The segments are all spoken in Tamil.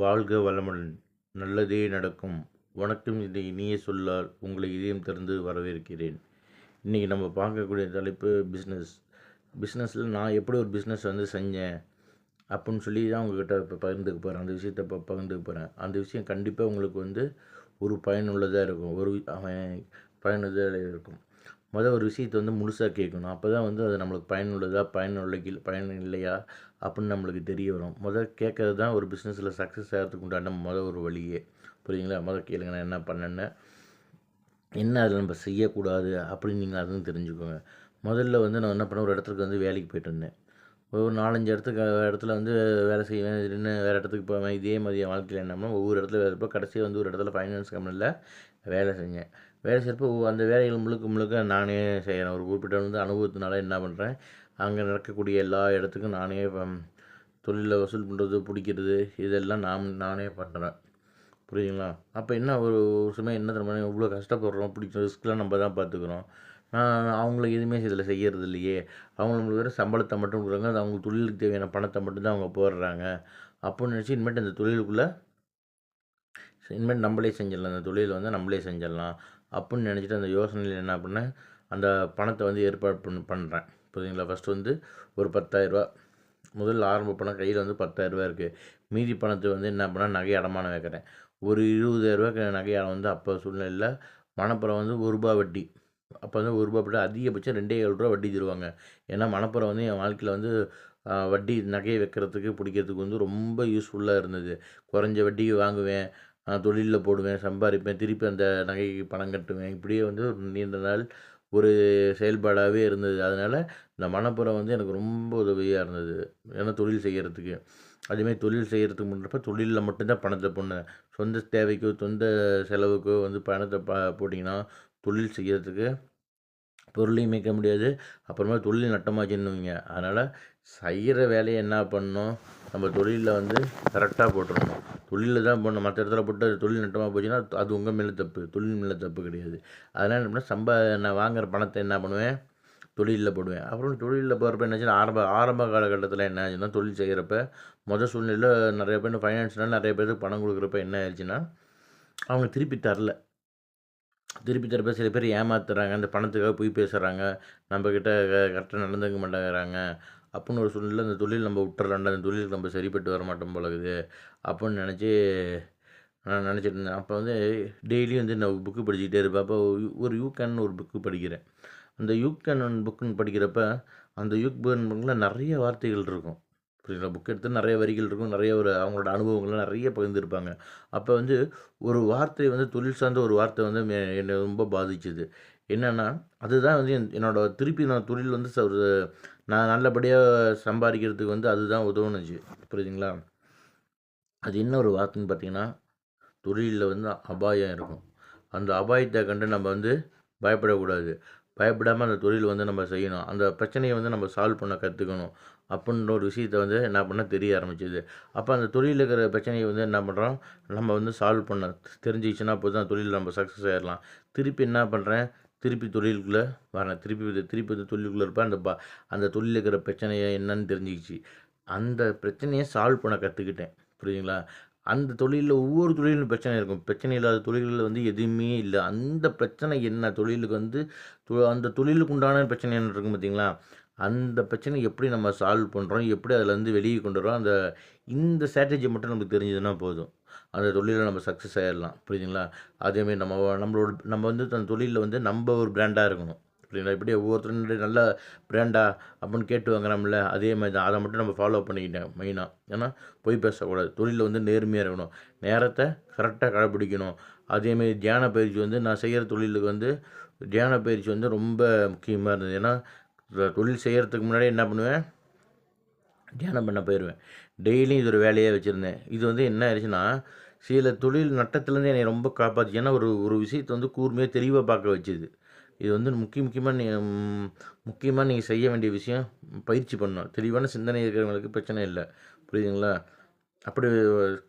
வாழ்க வளமுடன். நல்லதே நடக்கும். வணக்கம். இந்த இனிய சொல்லால் உங்களை இதயம் திறந்து வரவேற்கிறேன். இன்றைக்கி நம்ம பார்க்கக்கூடிய தலைப்பு பிஸ்னஸ் பிஸ்னஸில் நான் எப்படி ஒரு பிஸ்னஸ் வந்து செஞ்சேன் அப்படின்னு சொல்லி தான் உங்ககிட்ட இப்போ பகிர்ந்துக்க போகிறேன் அந்த விஷயத்தை இப்போ பகிர்ந்துக்க போகிறேன் அந்த விஷயம் கண்டிப்பாக உங்களுக்கு வந்து ஒரு பயனுள்ளதாக இருக்கும். ஒரு அவன் பயனுள்ளதாக இருக்கும். மொதல் ஒரு விஷயத்தை வந்து முழுசாக கேட்கணும். அப்போ தான் வந்து அது நம்மளுக்கு பயனுள்ளதா பயனுள்ள பயன் இல்லையா அப்படின்னு நம்மளுக்கு தெரிய வரும். முதல் கேட்கறது தான் ஒரு பிஸ்னஸில் சக்ஸஸ் ஆகிறதுக்கு உண்டான முதல் ஒரு வழியே. புரியுங்களா முதல் கேளுங்க நான் என்ன பண்ணேன்னு. என்ன அதில் நம்ம செய்யக்கூடாது அப்படின்னு நீங்கள் அதுவும் தெரிஞ்சுக்கோங்க. முதல்ல வந்து நான் என்ன பண்ணேன்? ஒரு இடத்துக்கு வந்து வேலைக்கு போயிட்டு இருந்தேன். ஒரு நாலஞ்சு இடத்துக்கு இடத்துல வந்து வேலை செய்வேன் திடீர்னு வேறு இடத்துக்கு போவேன். இதே மாதிரி வாழ்க்கையில் என்ன ஒவ்வொரு இடத்துல வேலை இருப்போம் கடைசியாக வந்து ஒரு இடத்துல ஃபைனான்ஸ் கம்பெனியில் வேலை செஞ்சேன். வேலை செய்கிறப்போ அந்த வேலைகள் முழுக்க முழுக்க நானே செய்கிறேன் ஒரு குறிப்பிட்ட வந்து அனுபவத்தினால என்ன பண்ணுறேன் அங்கே நடக்கக்கூடிய எல்லா இடத்துக்கும் நானே தொழிலில் வசூல் பண்ணுறது பிடிக்கிறது இதெல்லாம் நான் நானே பண்ணுறேன் புரியுதுங்களா? அப்போ என்ன ஒரு ஒரு சமயம் என்ன தெரியுமா? இவ்வளோ கஷ்டப்படுறோம் பிடிச்ச ரிஸ்க்லாம் நம்ம தான் பார்த்துக்குறோம் நான் அவங்கள எதுவுமே இதில் செய்கிறது இல்லையே. அவங்களுக்கு வேறு சம்பளத்தை மட்டும் கொடுக்குறாங்க. அது அவங்க தொழிலுக்கு தேவையான பணத்தை மட்டும்தான் அவங்க போடுறாங்க. அப்படின்னு நினச்சி இனிமேட்டு அந்த தொழிலுக்குள்ளே இனிமேல் நம்மளே செஞ்சிடலாம். அந்த தொழில் வந்து நம்மளே செஞ்சிடலாம். அப்புடின்னு நினச்சிட்டு அந்த யோசனையில் என்ன பண்ணேன் அந்த பணத்தை வந்து ஏற்பாடு பண்ண பண்ணுறேன் புரியுதுங்களா? ஃபஸ்ட்டு வந்து ஒரு பத்தாயிரரூபா முதல்ல ஆரம்ப பணம் கையில் வந்து பத்தாயிரரூபா இருக்குது மீதி பணத்தை வந்து என்ன பண்ணால் நகை அடமானம் வைக்கிறேன். ஒரு இருபதாயிரரூபா நகை அடமானம் வந்து அப்போ சூழ்நிலையில் மணப்புறம் வந்து ஒரு ரூபா வட்டி. அப்போ வந்து ஒரு ரூபா வட்டி அதிகபட்சம் ரெண்டே ஏழு ரூபா வட்டி தருவாங்க. ஏன்னா மணப்புறம் வந்து என் வாழ்க்கையில் வந்து வட்டி நகையை வைக்கிறதுக்கு பிடிக்கிறதுக்கு வந்து ரொம்ப யூஸ்ஃபுல்லாக இருந்தது. குறைஞ்ச வட்டிக்கு வாங்குவேன். தொழிலில் போடுவேன் சம்பாதிப்பேன் திருப்பி அந்த நகைக்கு பணம் கட்டுவேன். இப்படியே வந்து ஒரு நீண்ட நாள் ஒரு செயல்பாடாகவே இருந்தது. அதனால் இந்த மணப்புறம் வந்து எனக்கு ரொம்ப உதவியாக இருந்தது. ஏன்னா தொழில் செய்கிறதுக்கு அதேமாதிரி தொழில் செய்கிறதுக்கு முன்னப்ப தொழிலில் மட்டும்தான் பணத்தை போடணும். சொந்த தேவைக்கோ சொந்த செலவுக்கோ வந்து பணத்தை ப போட்டிங்கன்னா தொழில் செய்கிறதுக்கு பொருளையும் மீட்க முடியாது. அப்புறமா தொழில் நட்டமாச்சுன்னு அதனால் செய்கிற வேலையை என்ன பண்ணணும்? நம்ம தொழிலில் வந்து கரெக்டாக போட்டுடணும் தொழிலில் தான் போடணும் மற்ற இடத்துல போட்டு தொழில் நட்டமாக போச்சுன்னா அது உங்கள் மேலே தப்பு தொழில் மேலே தப்பு கிடையாது. அதனால் என்ன பண்ணால் சம்பா நான் வாங்குகிற பணத்தை என்ன பண்ணுவேன்? தொழிலில் போடுவேன். அப்புறம் தொழிலில் போகிறப்ப என்னாச்சுன்னா ஆரம்ப ஆரம்ப காலகட்டத்தில் என்ன ஆச்சுன்னா தொழில் செய்கிறப்ப மொதல் சூழ்நிலையில் நிறைய பேர் ஃபைனான்ஸ்னால் நிறைய பேருக்கு பணம் கொடுக்குறப்ப என்ன ஆயிடுச்சுன்னா அவங்க திருப்பி தரல. திருப்பி தரப்ப சில பேர் ஏமாத்துறாங்க. அந்த பணத்துக்காக போய் பேசுகிறாங்க நம்மக்கிட்ட கரெக்டாக நடந்துக்க மாட்டேங்கிறாங்க. அப்புடின்னு ஒரு சூழ்நிலை அந்த தொழில் நம்ம விட்டுறலாம்டா அந்த தொழிலுக்கு நம்ம சரிப்பட்டு வர மாட்டோம் போல இருக்குது நினச்சி நான் நினச்சிட்டு இருந்தேன் அப்போ வந்து டெய்லியும் வந்து நான் புக்கு படிச்சுக்கிட்டே இருப்பேன். அப்போ ஒரு- ஒரு யூகேன் ஒரு புக்கு படிக்கிறேன். அந்த யூகேன் புக்குன்னு படிக்கிறப்ப அந்த யூகேன் புக்கில் நிறைய வார்த்தைகள் இருக்கும். புரியுங்களா புக் எடுத்து நிறைய வரிகள் இருக்கும். நிறைய ஒரு அவங்களோட அனுபவங்கள்லாம் நிறைய பகிர்ந்துருப்பாங்க. அப்போ வந்து ஒரு வார்த்தை வந்து தொழில் சார்ந்த ஒரு வார்த்தை வந்து மே- என்னை ரொம்ப பாதிச்சுது. என்னென்னா அதுதான் வந்து என்- என்னோட திருப்பி நான் தொழில் வந்து ச- ஒரு நான் நல்லபடியாக சம்பாதிக்கிறதுக்கு வந்து அதுதான் உதவுனுச்சு. புரியுதுங்களா? அது என்ன ஒரு வார்த்தைன்னு பார்த்தீங்கன்னா தொழிலில் வந்து அபாயம் இருக்கும். அந்த அபாயத்தை கண்டு நம்ம வந்து பயப்படக்கூடாது. பயப்படாமல் அந்த தொழில் வந்து நம்ம செய்யணும். அந்த பிரச்சனையை வந்து நம்ம சால்வ் பண்ண கற்றுக்கணும் அப்படின்ற ஒரு விஷயத்தை வந்து என்ன பண்ண தெரிய ஆரம்பிச்சது. அப்போ அந்த தொழிலில் இருக்கிற பிரச்சனையை வந்து என்ன பண்ணுறோம் நம்ம வந்து சால்வ் பண்ண தெரிஞ்சிச்சுன்னா போது தான் தொழிலில் நம்ம சக்ஸஸ் ஆயிடலாம் திருப்பி என்ன பண்ணுறேன் திருப்பி தொழிலுக்குள்ளே வரேன். திருப்பி திருப்பி வந்து தொழிலுக்குள்ளே இருப்பேன். அந்த பா அந்த தொழில் இருக்கிற பிரச்சனையை என்னன்னு தெரிஞ்சிக்கிச்சு. அந்த பிரச்சனையை சால்வ் பண்ண கற்றுக்கிட்டேன் புரியுதுங்களா? அந்த தொழிலில் ஒவ்வொரு தொழிலும் பிரச்சனை இருக்கும். பிரச்சனை இல்லாத தொழில்களில் வந்து எதுவுமே இல்லை. அந்த பிரச்சனை என்ன? தொழிலுக்கு வந்து தொ- அந்த தொழிலுக்கு உண்டான பிரச்சனை என்ன இருக்கும் பார்த்தீங்களா? அந்த பிரச்சனை எப்படி நம்ம சால்வ் பண்ணுறோம் எப்படி அதில் வந்து வெளியே கொண்டு வரோம் அந்த இந்த ஸ்ட்ராட்டஜி மட்டும் நமக்கு தெரிஞ்சதுன்னா போதும். அந்த தொழிலில் நம்ம சக்ஸஸ் ஆகிடலாம் புரியுதுங்களா? அதேமாரி நம்ம நம்மளோட நம்ம வந்து அந்த தொழிலில் வந்து நம்ம ஒரு பிராண்டாக இருக்கணும். புரியுங்களா இப்படி ஒவ்வொருத்தரும் நல்ல பிராண்டா அப்படின்னு கேட்டு வாங்குறோம்ல அதே மாதிரி தான். அதை மட்டும் நம்ம ஃபாலோ பண்ணிக்கிட்டேன் மெயினாக ஏன்னா பொய் பேசக்கூடாது. தொழிலில் வந்து நேர்மையாக இருக்கணும். நேரத்தை கரெக்டாக கடைப்பிடிக்கணும். அதேமாரி தியான பயிற்சி வந்து நான் செய்கிற தொழிலுக்கு வந்து தியான பயிற்சி வந்து ரொம்ப முக்கியமாக இருந்தது. ஏன்னா தொழில் செய்கிறதுக்கு முன்னாடி என்ன பண்ணுவேன்? தியானம் பண்ண போயிடுவேன் டெய்லியும் இது ஒரு வேலையாக வச்சுருந்தேன். இது வந்து என்ன ஆயிடுச்சுன்னா சில தொழில் நட்டத்துலேருந்து என்னை ரொம்ப காப்பாற்றி ஏன்னா ஒரு ஒரு விஷயத்தை வந்து கூர்மையாக தெளிவாக பார்க்க வச்சுது. இது வந்து முக்கிய முக்கியமாக நீ முக்கியமாக நீங்கள் செய்ய வேண்டிய விஷயம் பயிற்சி பண்ணணும். தெளிவான சிந்தனை இருக்கிறவங்களுக்கு பிரச்சனை இல்லை. புரியுதுங்களா? அப்படி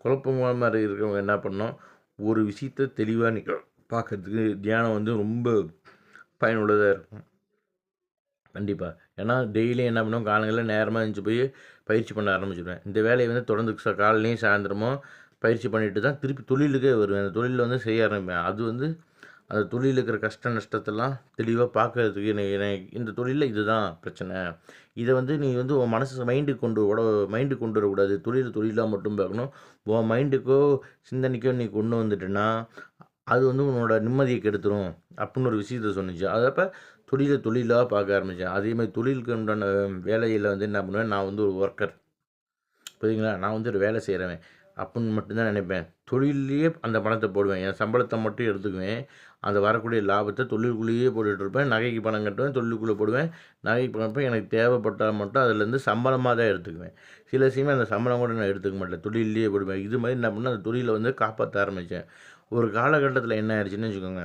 குழப்பமாக இருக்கிறவங்க என்ன பண்ணோம் ஒரு விஷயத்தை தெளிவாக நீ பார்க்கறதுக்கு தியானம் வந்து ரொம்ப பயனுள்ளதாக இருக்கும். கண்டிப்பாக ஏன்னா டெய்லியும் என்ன பண்ணுவோம்? காலங்களில் நேரமாக இருந்துச்சு போய் பயிற்சி பண்ண ஆரம்பிச்சிடுவேன் இந்த வேலையை வந்து தொடர்ந்து காலையிலையும் சாயந்தரமும் பயிற்சி பண்ணிட்டு தான் திருப்பி தொழிலுக்கே வருவேன். அந்த தொழிலில் வந்து செய்ய ஆரம்பிப்பேன். அது வந்து அந்த தொழிலில் இருக்கிற கஷ்ட நஷ்டத்தெல்லாம் தெளிவாக பார்க்கறதுக்கு எனக்கு எனக்கு இந்த தொழிலில் இதுதான் பிரச்சனை. இதை வந்து நீ வந்து உன் மனசு மைண்டுக்கு கொண்டு உட மைண்டுக்கு கொண்டு வரக்கூடாது. தொழில் தொழிலாக மட்டும் பார்க்கணும். உன் மைண்டுக்கோ சிந்தனைக்கோ நீ கொண்டு வந்துட்டேன்னா அது வந்து உன்னோட நிம்மதியை கெடுத்துரும். அப்படின்னு ஒரு விஷயத்த சொன்னிச்சு. அதப்போ தொழிலை தொழிலாக பார்க்க ஆரம்பித்தேன் அதே மாதிரி தொழிலுக்கு உண்டான வேலையில் வந்து என்ன பண்ணுவேன் நான் வந்து ஒரு ஒர்க்கர் புரியுதுங்களா? நான் வந்து ஒரு வேலை செய்கிறவன் அப்படின்னு மட்டும்தான் நினைப்பேன். தொழில்லையே அந்த பணத்தை போடுவேன். என் சம்பளத்தை மட்டும் எடுத்துக்குவேன். அந்த வரக்கூடிய லாபத்தை தொழிலுக்குள்ளேயே போட்டுட்ருப்பேன் நகைக்கு பணம் கட்டுவேன் தொழிலுக்குள்ளே போடுவேன். நகைக்கு பணம் எனக்கு தேவைப்பட்டால் மட்டும் அதுலேருந்து சம்பளமாக தான் எடுத்துக்குவேன். சில சமயம் அந்த சம்பளம் கூட நான் எடுத்துக்க மாட்டேன். தொழிலையே போடுவேன். இது மாதிரி என்ன பண்ணால் அந்த தொழிலை வந்து காப்பாற்ற ஆரம்பித்தேன் ஒரு காலகட்டத்தில் என்ன ஆயிடுச்சுன்னு வச்சுக்கோங்க.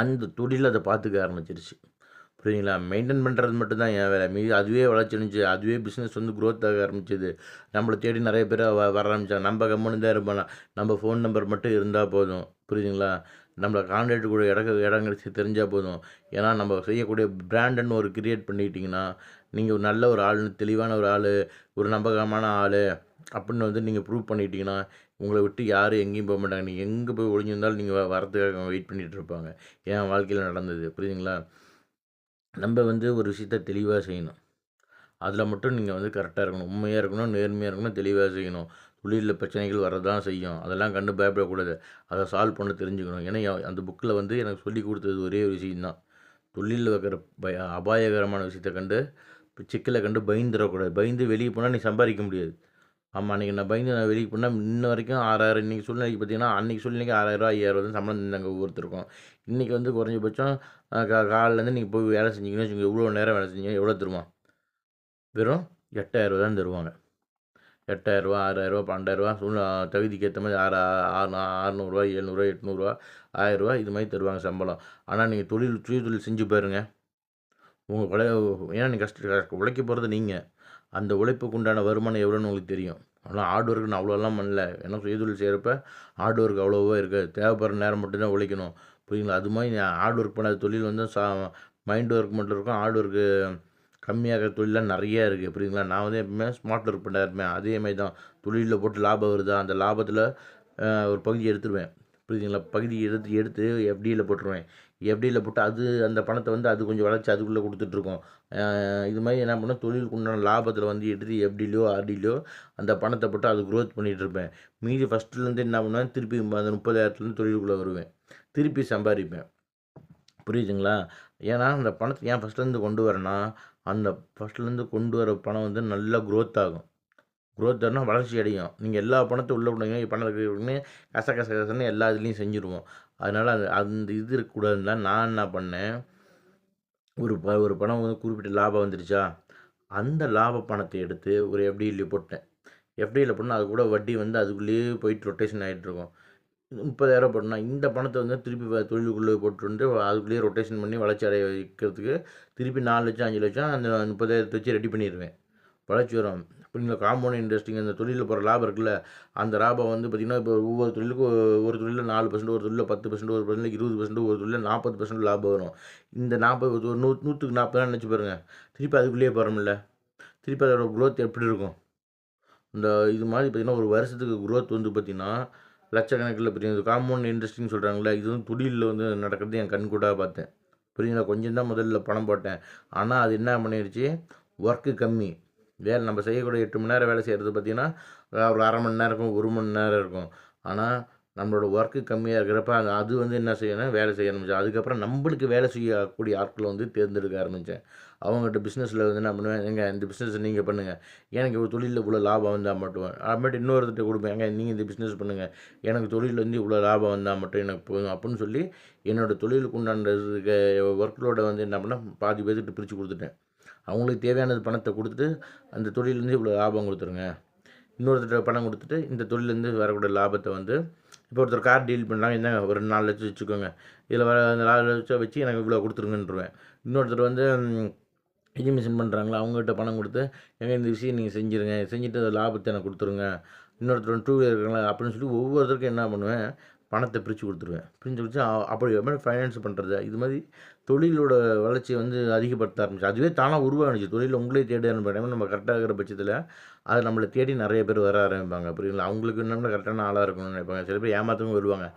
அந்த தொழில் அதை பார்த்துக்க ஆரம்பிச்சிருச்சு. புரியுதுங்களா? மெயின்டைன் பண்ணுறது மட்டும்தான் என் வேலை. மீது அதுவே வளர்ச்சிருந்துச்சு அதுவே பிஸ்னஸ் வந்து க்ரோத் ஆக ஆரம்பிச்சது. நம்மளை தேடி நிறைய பேர் வ வர ஆரம்பித்தாங்க நம்ம கம்முன்னு தான் இருப்போம் நம்ம ஃபோன் நம்பர் மட்டும் இருந்தால் போதும். புரியுதுங்களா? நம்மளை கான்டாக்ட் கூட இட கிடச்சி தெரிஞ்சால் போதும். ஏன்னா நம்ம செய்யக்கூடிய பிராண்டுன்னு ஒரு கிரியேட் பண்ணிக்கிட்டிங்கன்னா நீங்கள் ஒரு நல்ல ஒரு ஆள்னு தெளிவான ஒரு ஆள் ஒரு நம்பகமான ஆள் அப்படின்னு வந்து நீங்கள் ப்ரூவ் பண்ணிட்டீங்கன்னா உங்களை விட்டு யாரும் எங்கேயும் போக மாட்டாங்க. நீங்கள் எங்கே போய் ஒழிஞ்சிருந்தாலும் நீங்கள் வரதுக்காக வெயிட் பண்ணிகிட்டு இருப்பாங்க. என் வாழ்க்கையில் நடந்தது புரியுதுங்களா? நம்ம வந்து ஒரு விஷயத்த தெளிவாக செய்யணும். அதில் மட்டும் நீங்கள் வந்து கரெக்டாக இருக்கணும். உண்மையாக இருக்கணும் நேர்மையாக இருக்கணும் தெளிவாக செய்யணும். தொழிலில் பிரச்சனைகள் வரதான் செய்யும். அதெல்லாம் கண்டு பயப்படக்கூடாது. அதை சால்வ் பண்ண தெரிஞ்சுக்கணும். ஏன்னா அந்த புக்கில் வந்து எனக்கு சொல்லி கொடுத்தது ஒரே ஒரு விஷயம்தான். தொழிலில் வைக்கிற பய அபாயகரமான விஷயத்தை கண்டு சிக்கலை கண்டு பயந்துடக்கூடாது. பயந்து வெளியே போனால் நீ சம்பாதிக்க முடியாது. ஆமாம் அன்றைக்கி நான் பயந்து நான் வெளியே போனால் இன்ன வரைக்கும் ஆறாயிரம் இன்றைக்கி சூழ்நிலைக்கு பார்த்தீங்கன்னா அன்றைக்கி சூழ்நிலைக்கு ஆறாயிரரூவா ஐயாயிரம் தான் சம்பளம் நாங்கள் ஒவ்வொருத்தருக்கும் இன்றைக்கி வந்து குறைஞ்சபட்சம் கா காலிலேருந்து நீங்கள் போய் வேலை செஞ்சீங்கன்னா வச்சுக்கோங்க எவ்வளோ நேரம் வேலை செஞ்சீங்க எவ்வளோ தருமா? வெறும் எட்டாயிரரூவா தான் தருவாங்க. எட்டாயிரரூவா ஆறாயிரரூவா பன்னெண்டாயிரரூவா சூழ்நிலை தகுதிக்கு ஏற்ற மாதிரி ஆறு ஆறு அறநூறுவா எழுநூறுவா எட்நூறுவா ஆயிரரூவா இது மாதிரி தருவாங்க சம்பளம். ஆனால் நீங்கள் தொழில் சுய தொழில் செஞ்சு பாருங்க. உங்கள் உழை ஏன்னா நீங்கள் கஷ்ட உழைக்க போகிறது நீங்கள் அந்த உழைப்புக்கு உண்டான வருமானம் எவ்வளோன்னு உங்களுக்கு தெரியும். ஆனால் ஹார்ட் ஒர்க் நான் அவ்வளோலாம் பண்ணல. ஏன்னா சுயதொழில் செய்கிறப்ப ஹார்ட் ஒர்க் அவ்வளோவா இருக்காது தேவைப்படுற நேரம் மட்டும்தான் உழைக்கணும். புரியுங்களா அது மாதிரி ஹார்ட் ஒர்க் பண்ணாத தொழில் வந்து சா மைண்ட் ஒர்க் மட்டும் இருக்கும். ஹார்ட் ஒர்க்கு கம்மியாக தொழிலாம் நிறையா இருக்குது புரியுங்களா நான் வந்து எப்பவுமே ஸ்மார்ட் ஒர்க் பண்ண இருப்பேன் அதே மாதிரி தான். தொழிலில் போட்டு லாபம் வருதா? அந்த லாபத்தில் ஒரு பகுதி எடுத்துருவேன். புரியுதுங்களா? பகுதி எடுத்து எடுத்து எஃப்டியில் போட்டுருவேன். எஃப்டியில் போட்டு அது அந்த பணத்தை வந்து அது கொஞ்சம் வளர்ச்சி அதுக்குள்ளே கொடுத்துட்ருக்கோம். இது மாதிரி என்ன பண்ணால் தொழிலுக்கு உண்டான லாபத்தில் வந்து எடுத்து எஃப்டிலையோ ஆர்டிலையோ அந்த பணத்தை போட்டு அது க்ரோத் பண்ணிகிட்ருப்பேன் மீதி ஃபஸ்ட்டுலேருந்து என்ன பண்ணுவேன்? திருப்பி அந்த முப்பதாயிரத்துலேருந்து தொழிலுக்குள்ளே வருவேன். திருப்பி சம்பாதிப்பேன். புரியுதுங்களா? ஏன்னா அந்த பணத்தை ஏன் ஃபஸ்ட்லேருந்து கொண்டு வரேன்னா அந்த ஃபஸ்ட்லேருந்து கொண்டு வர பணம் வந்து நல்லா க்ரோத் ஆகும். குரோத் தரணும் வளர்ச்சி அடையும் நீங்கள் எல்லா பணத்தை உள்ளே விடுங்க பணத்துக்கு கச கச கசன்னு எல்லா இதுலேயும் செஞ்சுருவோம். அதனால் அது அந்த இது இருக்கக்கூடாதுன்னு தான் நான் என்ன பண்ணேன்? ஒரு ப ஒரு பணம் வந்து குறிப்பிட்ட லாபம் வந்துருச்சா? அந்த லாப பணத்தை எடுத்து ஒரு எஃப்டியில் போட்டேன். எஃப்டியில் போட்டால் அது கூட வட்டி வந்து அதுக்குள்ளேயே போயிட்டு ரொட்டேஷன் ஆகிட்டு இருக்கும். முப்பதாயிரம் போட்டோம்னா இந்த பணத்தை வந்து திருப்பி தொழிலுக்குள்ளே போட்டு வந்து அதுக்குள்ளேயே ரொட்டேஷன் பண்ணி வளர்ச்சி அடைய வைக்கிறதுக்கு திருப்பி நாலு லட்சம் அஞ்சு லட்சம் அந்த முப்பதாயிரத்தை வச்சு ரெடி பண்ணிடுவேன் வளர்ச்சி வரும். இப்போ நீங்கள் காம்பவுண்ட் இன்ட்ரெஸ்டிங் அந்த தொழிலில் போகிற லாபம் இருக்குல்ல அந்த லாபம் வந்து பார்த்திங்கன்னா இப்போ ஒவ்வொரு தொழிலுக்கும் ஒரு தொழிலில் நாலு பர்சன்ட் ஒரு தொழிலில் பத்து பர்சன்ட் ஒரு பர்சன்ட் இருபது பர்சன்ட் ஒரு தொழிலில் நாற்பது பர்சன்ட் லாபம் வரும். இந்த நாற்பது ஒரு நூ நூற்றுக்கு நாற்பது நினச்சி பாருங்க. திருப்பி அதுக்குள்ளேயே போகிறோம்ல திருப்பி அதோட க்ரோத் எப்படி இருக்கும்? இந்த இது மாதிரி பார்த்திங்கன்னா ஒரு வருஷத்துக்கு குரோத் வந்து பார்த்திங்கன்னா லட்சக்கணக்கில் பார்த்தீங்கன்னா காம்பவுண்ட் இன்ட்ரெஸ்டிங் சொல்கிறாங்களே இது வந்து தொழிலில் வந்து நடக்கிறது என் கண் கூட பார்த்தேன். புரியுங்களா கொஞ்சம் தான் முதல்ல பணம் போட்டேன். ஆனால் அது என்ன பண்ணிடுச்சு? ஒர்க்கு கம்மி. வேலை நம்ம செய்யக்கூடிய எட்டு மணி நேரம் வேலை செய்கிறது பார்த்திங்கன்னா ஒரு அரை மணி நேரம் இருக்கும் ஒரு மணி நேரம் இருக்கும். ஆனால் நம்மளோட ஒர்க்கு கம்மியாக இருக்கிறப்ப அது அது வந்து என்ன செய்யணும்? வேலை செய்ய ஆரம்பிச்சேன். அதுக்கப்புறம் நம்மளுக்கு வேலை செய்யக்கூடிய ஆட்களை வந்து தேர்ந்தெடுக்க ஆரம்பித்தேன் அவங்ககிட்ட பிஸ்னஸில் வந்து என்ன பண்ணுவேன். எங்க இந்த பிஸ்னஸ் நீங்கள் பண்ணுங்கள் எனக்கு ஒரு தொழிலில் இவ்வளோ லாபம் வந்தால் மட்டும் அப்புறமேட்டு இன்னொருத்திட்ட கொடுப்பேன். ஏங்க நீங்கள் இந்த பிஸ்னஸ் பண்ணுங்கள் எனக்கு தொழிலில் வந்து இவ்வளோ லாபம் வந்தால் மட்டும் எனக்கு போதும் அப்படின்னு சொல்லி என்னோடய தொழிலுக்கு உண்டான ஒர்க்லோட வந்து என்ன பண்ணேன்? பாதி பேர்த்துட்டு பிரித்து கொடுத்துட்டேன். அவங்களுக்கு தேவையானது பணத்தை கொடுத்துட்டு அந்த தொழிலேருந்து இவ்வளோ லாபம் கொடுத்துருங்க. இன்னொருத்தர் பணம் கொடுத்துட்டு இந்த தொழிலேருந்து வரக்கூடிய லாபத்தை வந்து இப்போ ஒருத்தர் கார் டீல் பண்ணாங்க என்ன ஒரு நாலு லட்சம் வச்சுக்கோங்க. இதில் வர அந்த நாலு லட்சம் வச்சு எனக்கு இவ்வளோ கொடுத்துருங்கன்றுவேன். இன்னொருத்தர் வந்து எஜிமிஷன் பண்ணுறாங்களா அவங்ககிட்ட பணம் கொடுத்து எங்கே இந்த விஷயம் நீங்கள் செஞ்சுருங்க செஞ்சுட்டு அந்த லாபத்தை எனக்கு கொடுத்துருங்க. இன்னொருத்தர் டூ வீலர் இருக்காங்களா அப்படின்னு சொல்லி ஒவ்வொருத்தருக்கும் என்ன பண்ணுவேன் பணத்தை பிரித்து கொடுத்துருவேன். பிரித்து கொடுத்து அப்படி மாதிரி ஃபைனான்ஸ் பண்ணுறது இது மாதிரி தொழிலோட வளர்ச்சியை வந்து அதிகப்படுத்த ஆரம்பிச்சு அதுவே தானாக உருவாகிச்சு தொழில் உங்களே தேடி ஆரம்பிப்பாங்க நம்ம கரெக்டாக இருக்கிற பட்சத்தில் அதை நம்மளை தேடி நிறைய பேர் வர ஆரம்பிப்பாங்க. புரியுங்களா அவங்களுக்கு என்னென்ன கரெக்டான ஆளாக இருக்கணும்னு நினைப்பாங்க. சில பேர் ஏமாற்றவும் வருவாங்க.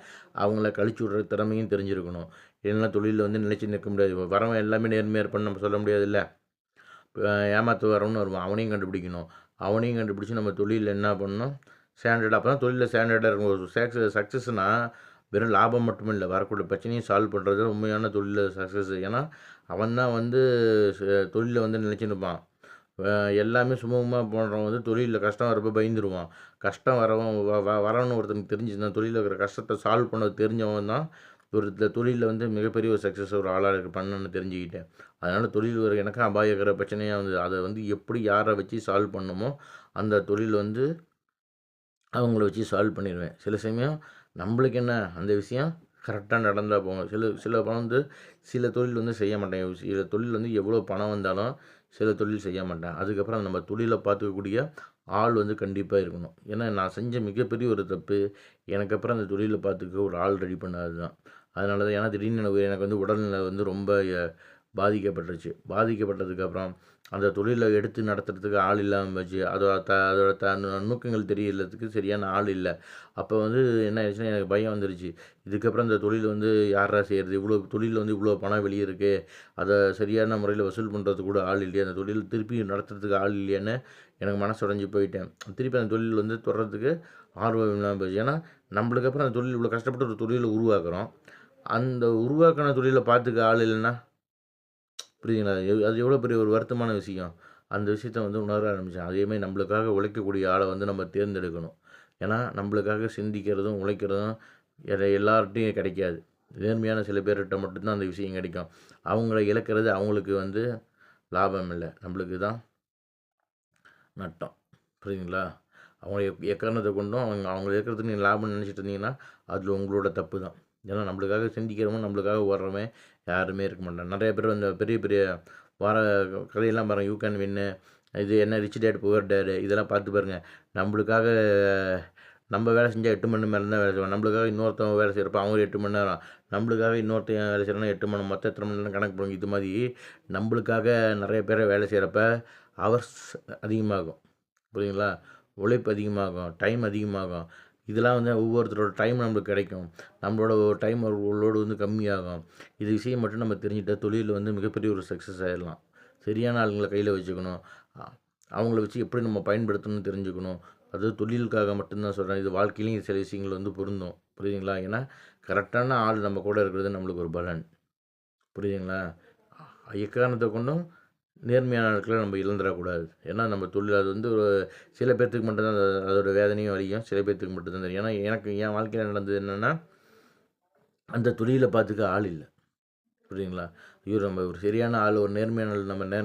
அவங்கள கழிச்சு விட்ற திறமையும் தெரிஞ்சிருக்கணும். இல்லைன்னா தொழிலில் வந்து நினச்சி நிற்க முடியாது. வரவன் எல்லாமே நேர்மையாக இருப்பான்னு நம்ம சொல்ல முடியாது இல்லை ஏமாற்ற வரவன்னு வருவான். அவனையும் கண்டுபிடிக்கணும். அவனையும் கண்டுபிடிச்சி நம்ம தொழிலில் என்ன பண்ணணும்? ஸ்டாண்டர்ட் அப்போ தான் தொழிலில் ஸ்டாண்டர்டாக இருக்கும். ஒரு சக்ஸஸ் சக்ஸஸ்னால் வெறும் லாபம் மட்டுமே இல்லை வரக்கூடிய பிரச்சனையும் சால்வ் பண்ணுறது உண்மையான தொழிலில் சக்ஸஸ் ஏன்னா அவன் தான் வந்து தொழிலில் வந்து நிலைச்சு நிற்பான் எல்லாமே சுமூகமாக போடுறவன் வந்து தொழிலில் கஷ்டம் வரப்போ பயந்துருவான். கஷ்டம் வரவன் வ- வ- ஒருத்தனுக்கு தெரிஞ்சுச்சுன்னா தொழிலில் இருக்கிற கஷ்டத்தை சால்வ் பண்ண தெரிஞ்சவன் தான் ஒரு தொழிலில் வந்து மிகப்பெரிய ஒரு சக்ஸஸ் ஒரு ஆளாக இருக்கு பண்ணணும்னு தெரிஞ்சுக்கிட்டேன். அதனால் தொழில் ஒரு எனக்கும் அபாயகர பிரச்சனையாக வந்து அதை வந்து எப்படி யாரை வச்சு சால்வ் பண்ணணுமோ அந்த தொழில் வந்து அவங்கள வச்சு சால்வ் பண்ணிடுவேன். சில சமயம் நம்மளுக்கு என்ன அந்த விஷயம் கரெக்டாக நடந்தால் போகும் சில சில பணம் வந்து சில தொழில் வந்து செய்ய மாட்டேன். சில தொழில் வந்து எவ்வளோ பணம் வந்தாலும் சில தொழில் செய்ய மாட்டேன். அதுக்கப்புறம் நம்ம தொழிலை பார்த்துக்கக்கூடிய ஆள் வந்து கண்டிப்பாக இருக்கணும். ஏன்னா நான் செஞ்ச மிகப்பெரிய ஒரு தப்பு எனக்கு அப்புறம் அந்த தொழிலை பார்த்துக்க ஒரு ஆள் ரெடி பண்ணாது தான். அதனால தான் ஏன்னா திடீர்னு எனக்கு வந்து உடல்நிலை வந்து ரொம்ப பாதிக்கப்பட்டுருச்சு. பாதிக்கப்பட்டதுக்கப்புறம் அந்த தொழிலை எடுத்து நடத்துறதுக்கு ஆள் இல்லாமல் போச்சு. அதோட த அதோட த நுணுக்கங்கள் தெரியறதுக்கு சரியான ஆள் இல்லை. அப்போ வந்து என்ன ஆயிடுச்சுன்னா எனக்கு பயம் வந்துருச்சு. இதுக்கப்புறம் இந்த தொழில் வந்து யாரா செய்கிறது இவ்வளோ தொழிலில் வந்து இவ்வளோ பணம் வெளியே இருக்குது அதை சரியான முறையில் வசூல் பண்ணுறதுக்கு கூட ஆள் இல்லையா. அந்த தொழில் திருப்பி நடத்துறதுக்கு ஆள் இல்லையான்னு எனக்கு மனசு உடஞ்சி போயிட்டேன். திருப்பி அந்த தொழில் வந்து தொடர்றதுக்கு ஆர்வம் இல்லாமல் போச்சு. ஏன்னா நம்மளுக்கு அப்புறம் அந்த தொழில் இவ்வளோ கஷ்டப்பட்டு ஒரு தொழிலை உருவாக்குறோம். அந்த உருவாக்கின தொழிலை பார்த்துக்க ஆள் இல்லைன்னா புரியுதுங்களா? அது எவ்வளோ பெரிய ஒரு வருத்தமான விஷயம். அந்த விஷயத்த வந்து உணர ஆரம்பித்தேன் அதேமாதிரி நம்மளுக்காக உழைக்கக்கூடிய ஆளை வந்து நம்ம தேர்ந்தெடுக்கணும். ஏன்னா நம்மளுக்காக சிந்திக்கிறதும் உழைக்கிறதும் எல்லார்ட்டையும் கிடைக்காது. நேர்மையான சில பேர்கிட்ட மட்டும்தான் அந்த விஷயம் கிடைக்கும். அவங்கள இழக்கிறது அவங்களுக்கு வந்து லாபம் இல்லை. நம்மளுக்கு தான் நட்டம். புரியுதுங்களா? அவங்க எக் எக்காரணத்தை கொண்டும் அவங்க அவங்க இருக்கிறதுக்கு நீங்கள் லாபம்னு நினச்சிட்டு இருந்தீங்கன்னா அதில் உங்களோட தப்பு தான். ஏன்னா நம்மளுக்காக சிந்திக்கிறவன் நம்மளுக்காக ஓடுறவன் யாருமே இருக்க மாட்டாங்க. நிறைய பேர் வந்து பெரிய பெரிய வர கதையெல்லாம் பாருங்கள் யூ கேன் வின்னு இது என்ன ரிச் டேட் புவர் டேடு இதெல்லாம் பார்த்து பாருங்கள் நம்மளுக்காக நம்ம வேலை செஞ்சால் எட்டு மணி நேரம் தான் வேலை செய்வோம் நம்மளுக்காக இன்னொருத்தவங்க வேலை செய்கிறப்ப அவங்க எட்டு மணி நேரம். நம்மளுக்காக இன்னொருத்தன் வேலை செய்கிறனா எட்டு மணி மொத்தம் எத்தனை மணி நேரம் கணக்கு பண்ணுங்க இது மாதிரி நம்மளுக்காக நிறைய பேரை வேலை செய்கிறப்ப ஹவர்ஸ் அதிகமாகும். புரியுங்களா உழைப்பு அதிகமாகும். டைம் அதிகமாகும். இதெல்லாம் வந்து ஒவ்வொருத்தரோட டைம் நம்மளுக்கு கிடைக்கும். நம்மளோட டைம் உள்ளோடு வந்து கம்மியாகும். இது விஷயம் மட்டும் நம்ம தெரிஞ்சுட்டா தொழிலில் வந்து மிகப்பெரிய ஒரு சக்ஸஸ் ஆகிடலாம் சரியான ஆளுங்களை கையில் வச்சுக்கணும். அவங்கள வச்சு எப்படி நம்ம பயன்படுத்தணும்னு தெரிஞ்சுக்கணும். அது தொழிலுக்காக மட்டும்தான் சொல்கிறேன் இது வாழ்க்கையிலையும் சில விஷயங்கள் வந்து பொருந்தும். புரியுதுங்களா? ஏன்னா கரெக்டான ஆள் நம்ம கூட இருக்கிறது நம்மளுக்கு ஒரு பலன். புரியுதுங்களா? எக்காரணத்தை கொண்டும் நேர்மையான ஆட்களை நம்ம இழந்துடக்கூடாது. ஏன்னா நம்ம தொழில் அது வந்து ஒரு சில பேர்த்துக்கு மட்டும்தான் அது- அதோட வேதனையும் வலியும் சில பேர்த்துக்கு மட்டும்தான் தெரியும். ஏன்னா எனக்கு என் வாழ்க்கையில் நடந்தது என்னென்னா அந்த தொழிலை பார்த்துக்க ஆள் இல்லை. புரியுங்களா ஐயோ நம்ம ஒரு சரியான ஆள் ஒரு நேர்மையான ஆள் நம்ம நே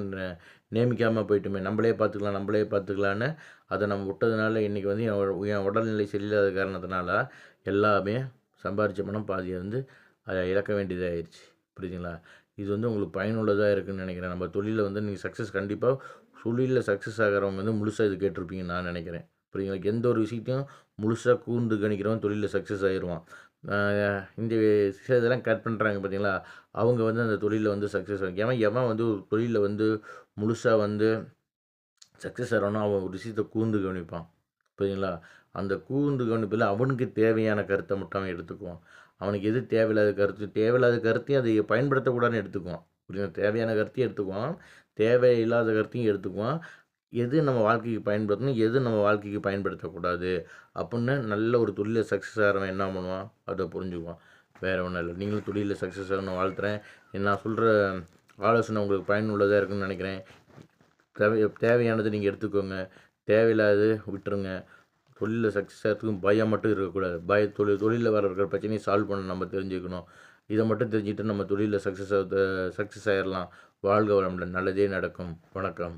நியமிக்காமல் போயிட்டுமே. நம்மளே பார்த்துக்கலாம் நம்மளே பார்த்துக்கலான்னு அதை நம்ம விட்டதுனால இன்றைக்கி வந்து என் என் உடல்நிலை சரியில்லாத காரணத்தினால எல்லாமே சம்பாரித்த பணம் பாதியை வந்து அதை இழக்க வேண்டியதாகிடுச்சு புரியுதுங்களா? இது வந்து உங்களுக்கு பயனுள்ளதாக இருக்குன்னு நினைக்கிறேன். நம்ம தொழிலில் வந்து நீங்கள் சக்ஸஸ் கண்டிப்பாக தொழிலில் சக்ஸஸ் ஆகிறவங்க வந்து முழுசாக இது கேட்டிருப்பீங்கன்னு நான் நினைக்கிறேன். புரியுங்களா எந்த ஒரு விஷயத்தையும் முழுசாக கூர்ந்து கணிக்கிறவன் தொழிலில் சக்ஸஸ் ஆயிடுவான் இந்த சில இதெல்லாம் கட் பண்ணுறாங்க பார்த்தீங்களா அவங்க வந்து அந்த தொழிலில் வந்து சக்ஸஸ் ஆகும் எவன் எவன் வந்து ஒரு தொழிலில் வந்து முழுசாக வந்து சக்ஸஸ் ஆகிறானோ அவன் ஒரு விஷயத்தை கூர்ந்து கவனிப்பான். புரியுங்களா அந்த கூர்ந்து கவனிப்பில் அவனுக்கு தேவையான கருத்தை மட்டும் அவன் எடுத்துக்குவான். அவனுக்கு எது தேவையில்லாத கருத்து? தேவையில்லாத கருத்தையும் அதை பயன்படுத்தக்கூடாதுன்னு எடுத்துக்குவான். புரியுது? தேவையான கருத்தையும் எடுத்துக்குவான். தேவையில்லாத கருத்தையும் எடுத்துக்குவான். எது நம்ம வாழ்க்கைக்கு பயன்படுத்தணும்? எது நம்ம வாழ்க்கைக்கு பயன்படுத்தக்கூடாது? அப்படின்னு நல்ல ஒரு தொழிலில் சக்ஸஸ் ஆகிறவன் என்ன பண்ணுவான்? அதை புரிஞ்சுக்குவான். வேறு ஒன்றும் இல்லை. நீங்களும் தொழிலில் சக்ஸஸ் ஆகணும் வாழ்த்துறேன். நான் சொல்கிற ஆலோசனை உங்களுக்கு பயனுள்ளதாக இருக்குன்னு நினைக்கிறேன். தேவை தேவையானது நீங்கள் எடுத்துக்கோங்க. தேவையில்லாது விட்டுருங்க. தொழிலில் சக்ஸஸ் ஆகிறதுக்கும் பயம் மட்டும் இருக்கக்கூடாது. பய தொழில் தொழிலில் வர இருக்கிற பிரச்சனையை சால்வ் பண்ண நம்ம தெரிஞ்சுக்கணும். இதை மட்டும் தெரிஞ்சுக்கிட்டு நம்ம தொழிலில் சக்ஸஸ் ஆக சக்ஸஸ் ஆகிடலாம் வாழ்க வளமுடன். நல்லதே நடக்கும். வணக்கம்.